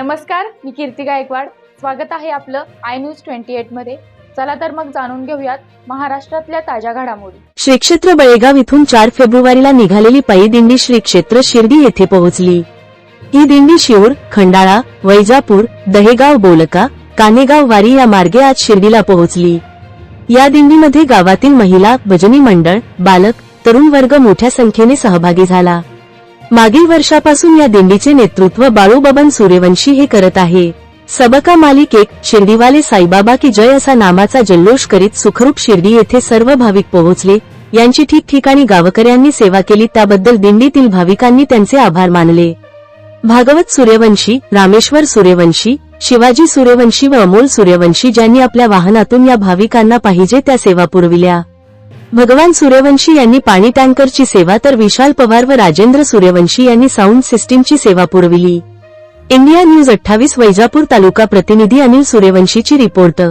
नमस्कार मी कीर्ती गायकवाड. स्वागत आहे आपलं आय न्यूज ट्वेंटी एटमध्ये. चला तर मग जाणून घेऊयात महाराष्ट्रातल्या ताज्या घडामोडी. श्री क्षेत्र बळेगाव इथून चार फेब्रुवारीला निघालेली पायी दिंडी श्री क्षेत्र शिर्डी येथे पोहोचली. ही दिंडी शिऊर खंडाळा वैजापूर दहेगाव बोलका कानेगाव वारी या मार्गे आज शिर्डीला पोहोचली. या दिंडीमध्ये गावातील महिला भजनी मंडळ बालक तरुण वर्ग मोठ्या संख्येने सहभागी झाला. मागील वर्षापासून या दिंडीचे नेतृत्व बाळूबबन सूर्यवंशी हे करत आहे. सबका मालिकेत शिर्डीवाले साईबाबा की जय असा नामाचा जल्लोष करीत सुखरूप शिर्डी येथे सर्व भाविक पोहोचले. यांची ठिकठिकाणी गावकऱ्यांनी सेवा केली त्याबद्दल दिंडीतील भाविकांनी त्यांचे आभार मानले. भागवत सूर्यवंशी रामेश्वर सूर्यवंशी शिवाजी सूर्यवंशी व अमोल सूर्यवंशी ज्यांनी आपल्या वाहनातून या भाविकांना पाहिजे त्या सेवा पुरविल्या. भगवान सूर्यवंशी यांनी पाणी टँकरची सेवा तर विशाल पवार व राजेंद्र सूर्यवंशी यांनी साऊंड सिस्टीमची सेवा पुरविली. इंडिया न्यूज अठ्ठावीस वैजापूर तालुका प्रतिनिधी अनिल सूर्यवंशीची रिपोर्ट